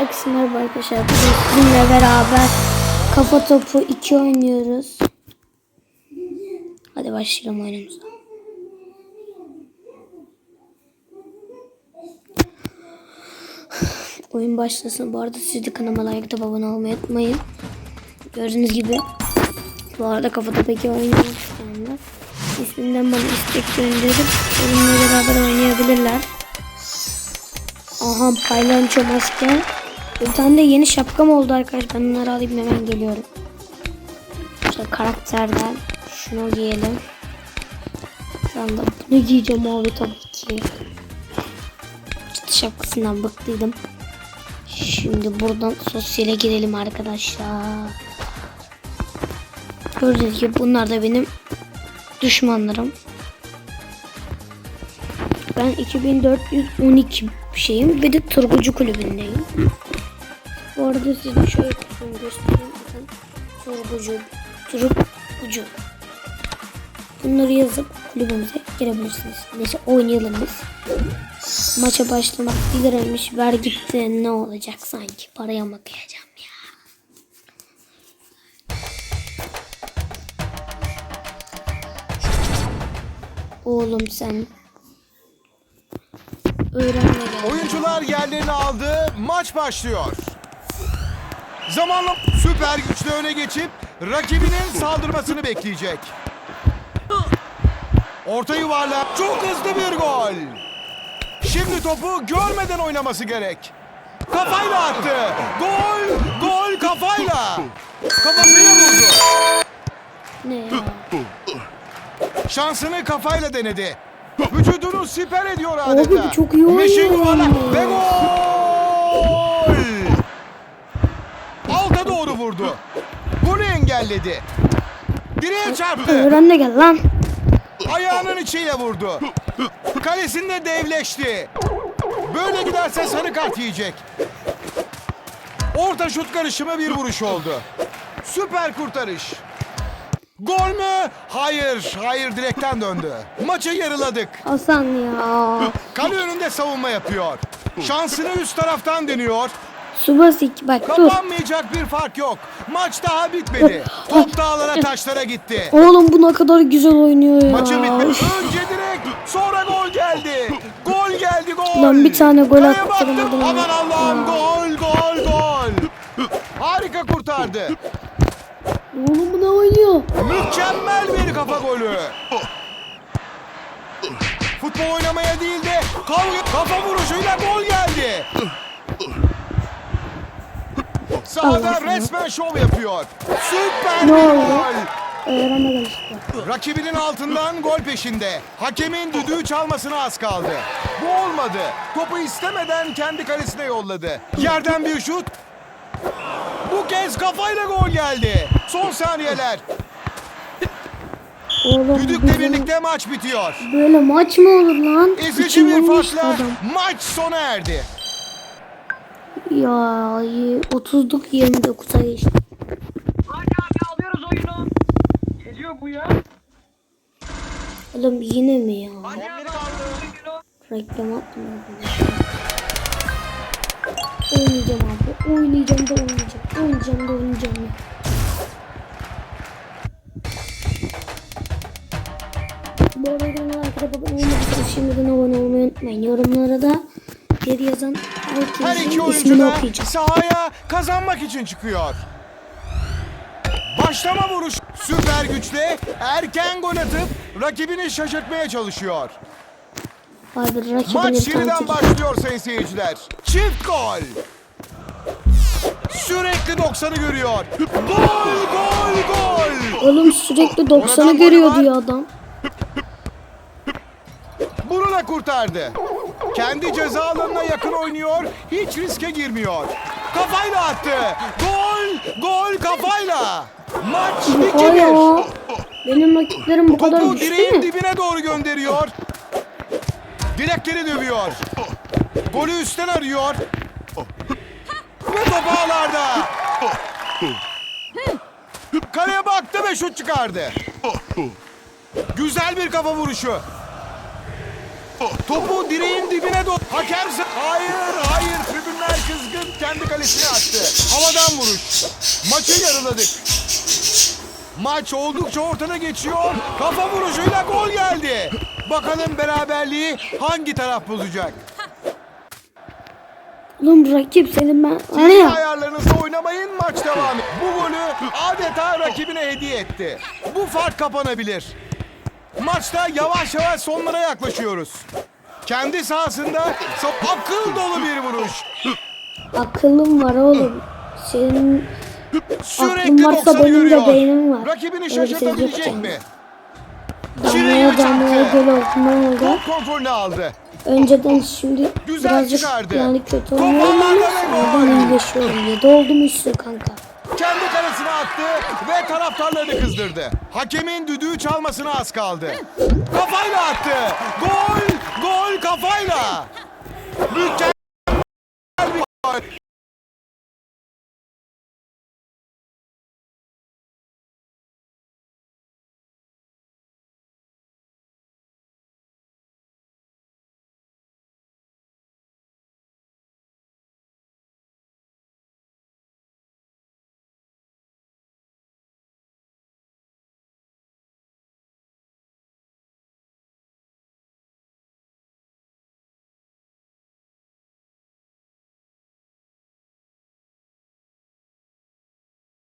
Herkese merhaba arkadaşlar. Bugün sizinle beraber kafa topu 2 oynuyoruz. Hadi başlayalım oyunumuza. Oyun başlasın. Bu arada siz de kanalıma like atıp abone olmayı unutmayın. Gördüğünüz gibi bu arada kafa topu 2 oynuyoruz anda. İsminden bana istek gönderip benimle beraber oynayabilirler. Aha paylanço maske. Bir tane de yeni şapkam oldu arkadaşlar. Ben onları alayım hemen geliyorum. İşte karakterden şunu giyelim. Şu anda bunu giyeceğim abi tabii ki. Çıtı şapkasından bıktıydım. Şimdi buradan sosyale girelim arkadaşlar. Gördüğünüz gibi bunlar da benim düşmanlarım. Ben 2412 şeyim. Bir de Turgucu kulübündeyim. Bu arada size şöyle kısmını göstereyim. Bakın. Turgucu, Turgucu. Bunları yazıp kulübümüze girebilirsiniz. Neyse oynayalım biz. Maça başlamak 1 liraymış. Ver gitti ne olacak sanki. Paraya mı kıyacağım ya. Oğlum sen öğrenme gel. Oyuncular yerlerini aldı. Maç başlıyor. Zamanla süper güçlü öne geçip rakibinin saldırmasını bekleyecek. Orta yuvarlak. Çok hızlı bir gol. Şimdi topu görmeden oynaması gerek. Kafayla attı. Gol! Gol kafayla. Kafasıyla vurdu. Ne ya? Şansını kafayla denedi. Vücudunu siper ediyor adeta. Abi çok iyi oynuyor. Meşin yuvarlak ve gol! Alta doğru vurdu. Golü engelledi. Direğe çarptı. Öğrenme gel lan. Ayağının içiyle vurdu. Kalesinde devleşti. Böyle giderse sarı kart yiyecek. Orta şut karışımı bir vuruş oldu. Süper kurtarış. Gol mü? Hayır, hayır direkten döndü. Maçı yarıladık. Hasan ya. Kale önünde savunma yapıyor. Şansını üst taraftan deniyor. Subasik bak dur. Kapanmayacak bir fark yok. Maç daha bitmedi. Top dağlara taşlara gitti. Oğlum bu ne kadar güzel oynuyor ya. Maçın bitmedi. Önce direkt sonra gol geldi. Gol geldi gol. Lan bir tane gol baktım. Aman. Allah'ım gol gol gol. Harika kurtardı. Oğlum bu ne oynuyor? Mükemmel bir kafa golü. Futbol oynamaya değil de kavga, kafa vuruşuyla gol geldi. Sahada resmen şov yapıyor. Süper bir gol. İşte. Rakibinin altından gol peşinde. Hakemin düdüğü çalmasına az kaldı. Bu olmadı. Topu istemeden kendi kalesine yolladı. Yerden bir şut. Bu kez kafayla gol geldi. Son saniyeler. Oğlum Düdükle birlikte maç bitiyor. böyle maç mı olur lan? İçim bir farkla maç sona erdi. Ya y- 30'luk 29'a geçti. Hadi abi alıyoruz oyunu. Ne diyor bu ya? Oğlum yine mi ya? Hadi abi alıyoruz oyunu. Reklam atmıyor bunu. Oynayacağım abi. Oynayacağım da oynayacağım. Oynayacağım da oynayacağım ya. Bu arada kanala arkada abone olmadıysanız şimdiden abone olmayı unutmayın. Yorumlara da geri yazan Her iki oyuncu da sahaya kazanmak için çıkıyor. Başlama vuruş süper güçle erken gol atıp rakibini şaşırtmaya çalışıyor. Abi Maç yeniden başlıyor sayın seyirciler. Çift gol. Sürekli 90'ı görüyor. Gol, gol, gol. Oğlum sürekli 90'ı Oradan golü görüyor diyor adam. Bunu da kurtardı. Kendi ceza alanına yakın oynuyor, hiç riske girmiyor. Kafayla attı. Gol, gol kafayla. Maç Ay 2-1. ya. Benim rakiplerim bu kadar Topu güçlü direğin mü? dibine doğru gönderiyor. Direkleri dövüyor. Golü üstten arıyor. Ve top ağlarda. Kaleye baktı ve şut çıkardı. Güzel bir kafa vuruşu. Topu direğin dibine doğru. Hakem... Hayır, hayır. Tribünler kızgın. Kendi kale... kalesine attı. Havadan vuruş. Maçı yarıladık. Maç oldukça ortada geçiyor. Kafa vuruşuyla gol geldi. Bakalım beraberliği hangi taraf bozacak? Oğlum rakip senin ben. Sizin ya. ayarlarınızla oynamayın maç devam. Bu golü adeta rakibine hediye etti. Bu fark kapanabilir. Maçta yavaş yavaş sonlara yaklaşıyoruz. Kendi sahasında akıl dolu bir vuruş. Akıllım var oğlum. Senin Sürekli varsa 90'ı benim de beynim var. Rakibini Öyle bir şey şaşırtabilecek yok mi? damlaya damlaya göl olduğundan oldu. Top kontrolünü aldı. Önceden şimdi Güzel birazcık çıkardı. yani kötü oynuyorum ama ağlarda ve gol. oradan iyileşiyorum. 7 oldum üstü kanka. Kendi attı ve taraftarları kızdırdı. Hakemin düdüğü çalmasına az kaldı. Kafayla attı. Gol! Gol kafayla! Mükemmel.